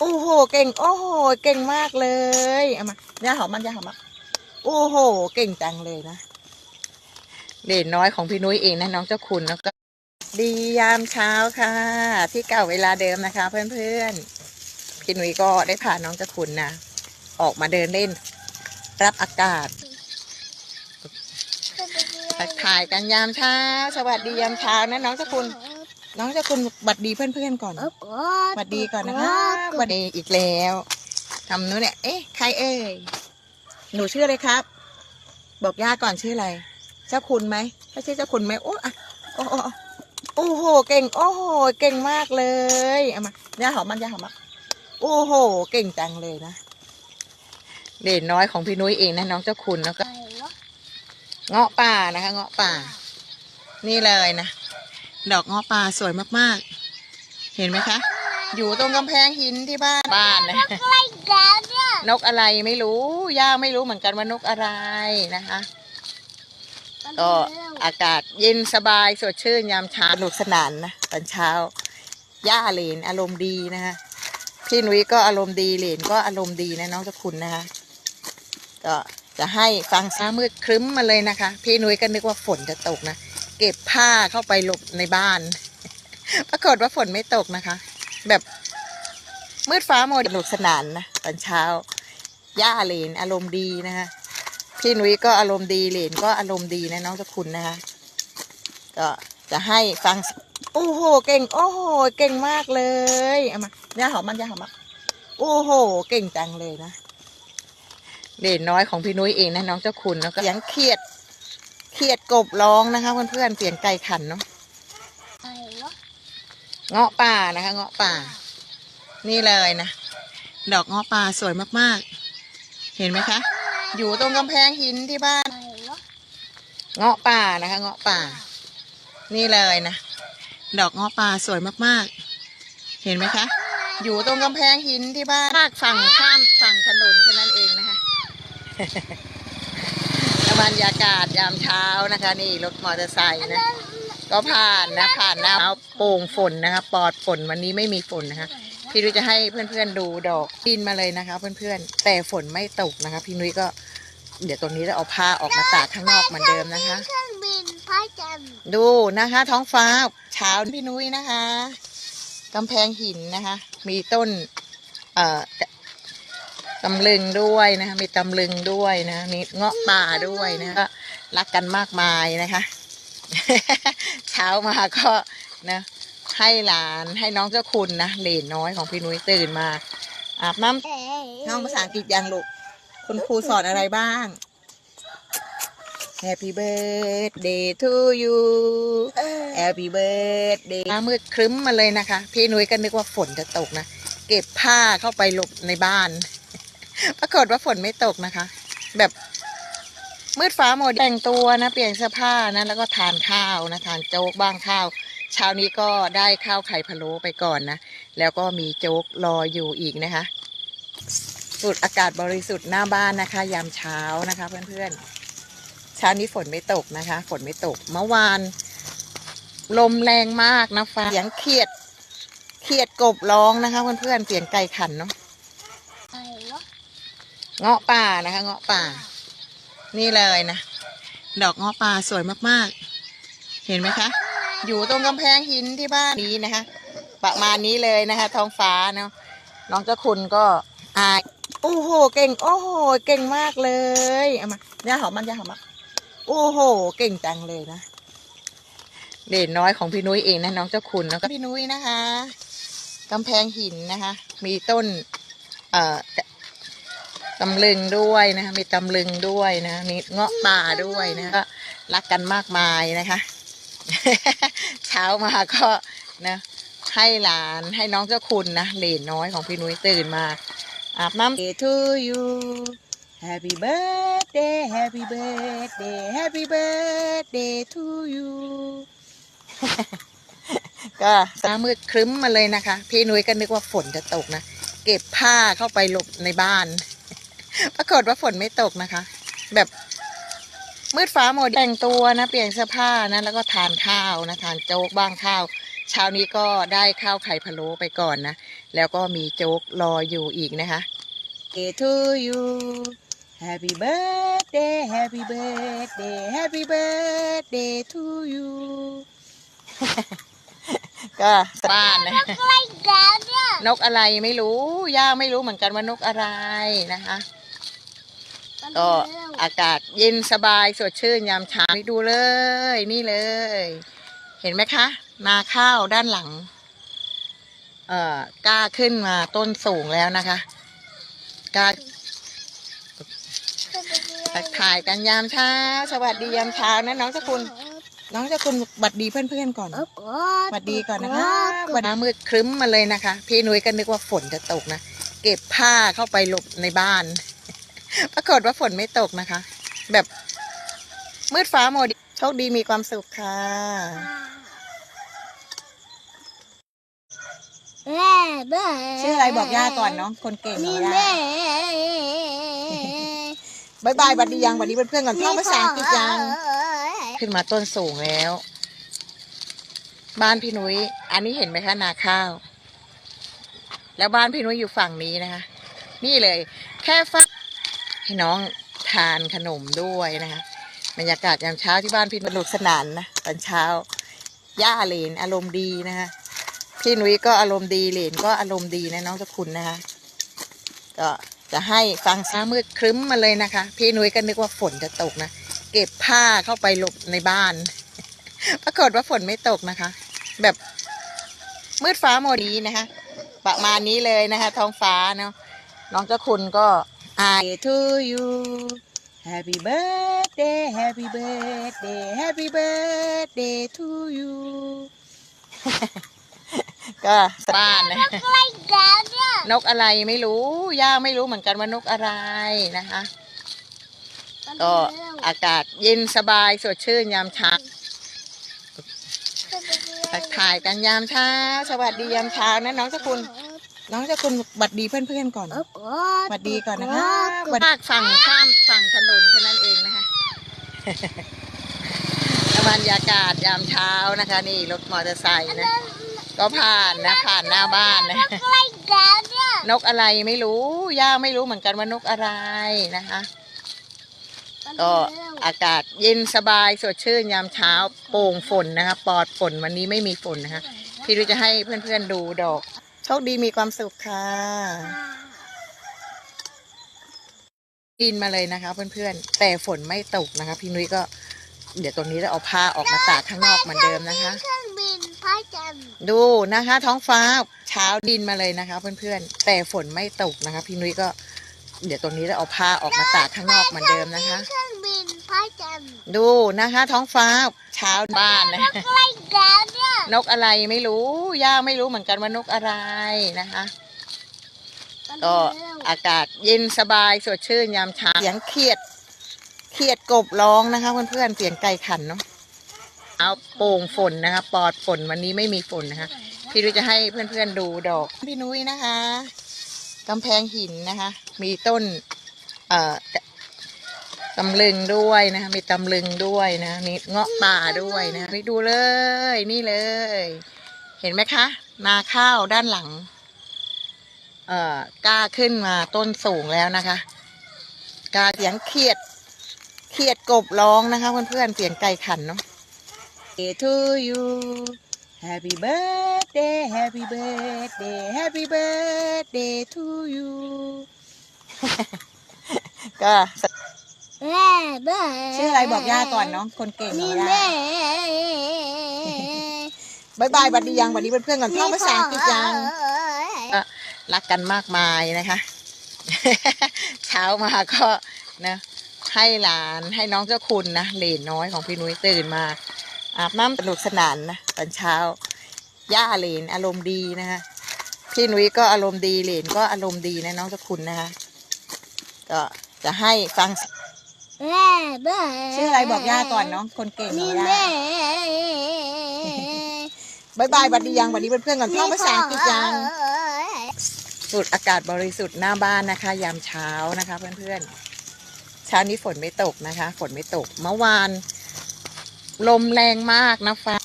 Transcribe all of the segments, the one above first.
โอ้โห เก่ง โอ้โห เก่งมากเลย เอามาย่าหอมมันย่าหอมมันโอ้โห เก่งจังเลยนะเด่นน้อยของพี่นุ้ยเองนะน้องเจ้าคุณแล้วก็ดียามเช้าค่ะ ที่เก่าเวลาเดิมนะคะ เพื่อนๆพี่นุ้ยก็ได้พาน้องเจ้าคุณนะออกมาเดินเล่น รับอากาศทักทายกันยามเช้า สวัสดียามเช้านะน้องเจ้าคุณ น้องเจ้าคุณบัดดีเพื่อนๆก่อนสวัสดีก่อนนะคะสวัสดีอีกแล้วทำนู้นเนี่ย เอ๊ะ ใครเอ่ย หนูชื่ออะไรครับ บอกย่าก่อนชื่ออะไร เจ้าคุณไหมถ้าชื่อเจ้าคุณไหมโอ้อะโอ้โอ้โอ้โห เก่ง โอ้โห เก่งมากเลย เอามาย่าหอมมันย่าหอมมันโอ้โห เก่งจังเลยนะ เด่นน้อยของพี่นุ้ยเองนะน้องเจ้าคุณแล้วก็ เงาะป่านะคะ เงาะป่า นี่เลยนะ ดอกเงาะป่าสวยมากๆ เห็นไหมคะ อยู่ตรงกำแพงหินที่บ้านบ้านนะนกอะไรไม่รู้ย่าไม่รู้เหมือนกันว่านกอะไรนะคะ ก็อากาศเย็นสบายสดชื่นยามเช้าสนุกสนานนะตอนเช้าย่าเหลนอารมณ์ดีนะคะพี่นุ้ยก็อารมณ์ดีเหลนก็อารมณ์ดีนะน้องเจ้าคุณนะคะก็จะให้ฟังซ้ามืดครึ้มมาเลยนะคะ พี่นุ้ยก็นึกว่าฝนจะตกนะ เก็บผ้าเข้าไปหลบในบ้าน ปรากฏว่าฝนไม่ตกนะคะ แบบมืดฟ้าโมดสนุกสนานนะตอนเช้า ย่าเหลนอารมณ์ดีนะคะพี่นุ้ยก็อารมณ์ดีเหลนก็อารมณ์ดีนะน้องเจ้าคุณนะคะ ก็จะให้ฟังโอ้โหเก่ง โอ้โหเก่งมากเลยเอามาย่าหอมมันย่าหอมมันโอ้โหเก่งจังเลยนะเด่นน้อยของพี่นุ้ยเองนะน้องเจ้าคุณแล้วก็เสียงเขียด ขียดกบร้องนะคะ เพื่อนๆเสียงไก่ขันเนาะเงาะป่านะคะ เงาะป่า นี่เลยนะดอกเงาะป่าสวยมากๆ เห็นไหมคะ อยู่ตรงกำแพงหินที่บ้านเงาะป่านะคะ เงาะป่า นี่เลยนะดอกเงาะป่าสวยมากๆ เห็นไหมคะ อยู่ตรงกำแพงหินที่บ้านภาคฝั่งข้ามฝั่งถนนแค่นั้นเองนะคะ บรรยากาศยามเช้านะคะ นี่รถมอเตอร์ไซค์นะ ก็ผ่านนะผ่านหน้าโป่งฝนนะคะ ปลอดฝนวันนี้ไม่มีฝนนะคะ พี่นุ้ยจะให้เพื่อนๆดูดอกดินมาเลยนะคะ เพื่อนๆแต่ฝนไม่ตกนะคะ พี่นุ้ยก็เดี๋ยวตรงนี้จะเอาผ้าออกมาตากข้างนอกเหมือนเดิมนะคะ เครื่องบินพระจันทร์ดูนะคะ ท้องฟ้าเช้าพี่นุ้ยนะคะกำแพงหินนะคะ มีต้น เอ่อ ตำลึงด้วยนะคะมีตำลึงด้วยนะ มีเงาะป่าด้วยนะก็รักกันมากมายนะคะ เช้ามาก็นะให้หลานให้น้องเจ้าคุณนะเหลนน้อยของพี่นุ้ยตื่นมาอาบน้ำน้องภาษาอังกฤษยังลูกคุณครูสอนอะไรบ้าง Happy birthday to you Happy birthday ฟ้ามืดครึ้มมาเลยนะคะ พี่นุ้ยก็นึกว่าฝนจะตกนะ เก็บผ้าเข้าไปหลบในบ้าน ปรากฏว่าฝนไม่ตกนะคะ แบบมืดฟ้าหมดแต่งตัวนะเปลี่ยนเสื้อผ้านะแล้วก็ทานข้าวนะทานโจ๊กบ้างข้าว เช้านี้ก็ได้ข้าวไข่พะโล้ไปก่อนนะ แล้วก็มีโจ๊กรออยู่อีกนะคะสูดอากาศบริสุทธิ์หน้าบ้านนะคะ ยามเช้านะคะ เพื่อนๆเช้านี้ฝนไม่ตกนะคะ ฝนไม่ตกเมื่อวาน ลมแรงมากนะฟ้าเสียงเขียดเขียดกบร้องนะคะ เพื่อนๆเสียงไก่ขันเนาะ เงาะป่านะคะ เงาะป่า นี่เลยนะ ดอกเงาะป่าสวยมากๆ เห็นไหมคะ อยู่ตรงกำแพงหินที่บ้านนี้นะคะ ประมาณนี้เลยนะคะ ท้องฟ้าเนาะน้องเจ้าคุณก็อายโอ้โห เก่ง โอ้โห เก่งมากเลยเอามาย่าหอมมันย่าหอมมันโอ้โห เก่งจังเลยนะเด่นน้อยของพี่นุ้ยเองนะน้องเจ้าคุณแล้วก็พี่นุ้ยนะคะกำแพงหินนะคะ มีต้น เอ่อ ตำลึงด้วยนะมีตำลึงด้วยนะมีเงาะป่าด้วยนะก็รักกันมากมายนะคะ เช้ามาก็นะให้หลานให้น้องเจ้าคุณนะเหลนน้อยของพี่นุ้ยตื่นมาอาบน้ำ to you Happy birthday Happy birthday Happy birthday to you ก็ฟ้ามืดครึ้มมาเลยนะคะ พี่นุ้ยก็นึกว่าฝนจะตกนะ เก็บผ้าเข้าไปหลบในบ้าน ปรากฏว่าฝนไม่ตกนะคะ แบบมืดฟ้าหมดแต่งตัวนะ เปลี่ยนเสื้อผ้านะ แล้วก็ทานข้าวนะ ทานโจ๊กบ้างข้าว เช้านี้ก็ได้ข้าวไข่พะโล้ไปก่อนนะ แล้วก็มีโจ๊กรออยู่อีกนะคะ Day to you Happy birthday Happy birthday Happy birthday to you ก็บ้านนะใกล้แล้วเนี่ยนกอะไรไม่รู้ ย่าไม่รู้เหมือนกันว่านกอะไรนะคะ ก็อากาศเย็นสบายสดชื่นยามเช้าไปดูเลย นี่เลย เห็นไหมคะ นาข้าวด้านหลัง เอ่อกล้าขึ้นมาต้นสูงแล้วนะคะกล้าทักทายกันยามเช้า สวัสดียามเช้านะน้องเจ้าคุณน้องเจ้าคุณบัดดีเพื่อนๆก่อนสวัสดีก่อนนะคะวันน้ำมืดครึ้มมาเลยนะคะ พี่นุ้ยก็นึกว่าฝนจะตกนะ เก็บผ้าเข้าไปหลบในบ้าน ปรากฏว่าฝนไม่ตกนะคะ แบบมืดฟ้าโมดโชคดีมีความสุขค่ะแม่แม่ชื่ออะไรบอกย่าก่อนเนาะคนเก่งของนี่ย่าแม่บายบายบัดดียังบัดดีเพื่อนๆก่อนท่องภาษาอังกฤษยังขึ้นมาต้นสูงแล้ว บ้านพี่นุ้ยอันนี้เห็นไหมคะนาข้าว แล้วบ้านพี่นุ้ยอยู่ฝั่งนี้นะคะ นี่เลย แค่ฟัก ให้น้องทานขนมด้วยนะคะบรรยากาศยามเช้าที่บ้านพี่สนุกสนานนะตอนเช้าย่าเหลนอารมณ์ดีนะคะพี่นุ้ยก็อารมณ์ดีเหลนก็อารมณ์ดีนะน้องเจคุณนะคะก็จะให้ฟังช้ามืดครึ้มมาเลยนะคะ พี่นุ้ยก็นึกว่าฝนจะตกนะเก็บผ้าเข้าไปหลบในบ้าน ปรากฏว่าฝนไม่ตกนะคะ แบบมืดฟ้าโมดีนะคะ ประมาณนี้เลยนะคะ ท้องฟ้าเนาะน้องเจ้าคุณก็ I to you Happy birthday Happy birthday Happy birthday to you ก็บ้านนะใกล้แล้วเนี่ยนกอะไรไม่รู้ย่าไม่รู้เหมือนกันว่านกอะไรนะคะ ก็อากาศเย็นสบายสดชื่นยามเช้าทักทายกันยามเช้า สวัสดียามเช้านะน้องเจ้าคุณ น้องเจ้าคุณบัดดีเพื่อนๆก่อนสวัสดีก่อนนะคะภาคฝั่งข้ามฝั่งถนนแค่นั้นเองนะคะบรรยากาศยามเช้านะคะ นี่รถมอเตอร์ไซค์นะ ก็ผ่านนะผ่านหน้าบ้านนะใกล้แล้วเนี่ยนกอะไรไม่รู้ย่าไม่รู้เหมือนกันว่านกอะไรนะคะ ก็อากาศเย็นสบายสดชื่นยามเช้าโปร่งฝนนะคะ ปลอดฝนวันนี้ไม่มีฝนนะคะ พี่รู้จะให้เพื่อนๆดูดอกโช คดีมีความสุขค่ะ ดินมาเลยนะคะ เพื่อนๆ แต่ฝนไม่ตกนะคะ พี่นุ้ยก็ เดี๋ยวตรงนี้จะเอาผ้าออกมาตากข้างนอกเหมือนเดิมนะคะ เครื่องบินพระจันทร์ดูนะคะ ท้องฟ้าเช้าดินมาเลยนะคะ เพื่อนๆ แต่ฝนไม่ตกนะคะ พี่นุ้ยก็ เดี๋ยวตรงนี้จะเอาผ้าออกมาตากข้างนอกเหมือนเดิมนะคะ เครื่องบินพระจันทร์ดูนะคะ ท้องฟ้าเช้าบ้านนะ ใกล้แล้วเนี่ยนกอะไรไม่รู้ ย่าไม่รู้เหมือนกันว่านกอะไรนะคะ ก็อากาศเย็นสบายสดชื่นยามเช้าเสียงเขียดเขียดกบร้องนะคะ เพื่อนๆเสียงไก่ขันเนาะเอาโป่งฝนนะคะปลอดฝนวันนี้ไม่มีฝนนะคะ พี่นุ้ยจะให้เพื่อนๆดูดอก พี่นุ้ยนะคะกำแพงหินนะคะ มีต้น เอ่อ ตำลึงด้วยนะมีตำลึงด้วยนะมีเงาะป่าด้วยนะไปดูเลย นี่เลย เห็นไหมคะ นาข้าวด้านหลัง เอ่อกล้าขึ้นมาต้นสูงแล้วนะคะ กาเสียงเขียดเขียดกบร้องนะคะ เพื่อนๆเสียงไก่ขันเนาะ Day to you Happy birthday Happy birthday Happy birthday to you ก็ ชื่ออะไรบอกย่าก่อนเนาะคนเก่งขอนี่งย่าแม่บายบายบัดดียังบัดดีเพื่อนๆก่อนท่องภาษาอังกฤษยังรักกันมากมายนะคะ เช้ามาก็นะให้หลานให้น้องเจ้าคุณนะเหลนน้อยของพี่นุ้ยตื่นมา อาบน้ำสนุกสนานนะตอนเช้า ย่าเหลนอารมณ์ดีนะคะพี่นุ้ยก็อารมณ์ดีเหลนก็อารมณ์ดีนะน้องเจ้าคุณนะคะก็จะให้ฟังแม่แม่ ชื่ออะไรบอกย่าก่อนเนาะคนเก่งขอนี่งย่าแม่บายบายบัดดียังบัดดีเพื่อนๆก่อนท่องภาษาอังกฤษยังสูดอากาศบริสุทธิ์หน้าบ้านนะคะ ยามเช้านะคะ เพื่อนๆ เช้านี้ฝนไม่ตกนะคะ ฝนไม่ตก เมื่อวาน ลมแรงมากนะฟ้า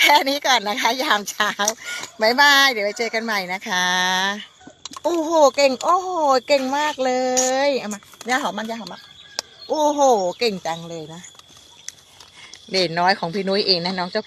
แค่นี้ก่อนนะคะ ยามเช้าบายบาย เดี๋ยวไปเจอกันใหม่นะคะ โอ้โห เก่ง โอ้โห เก่งมากเลย เอามาย่าหอมมันย่าหอมมันโอ้โห เก่งจังเลยนะ เด่นน้อยของพี่นุ้ยเองนะน้องเจ้า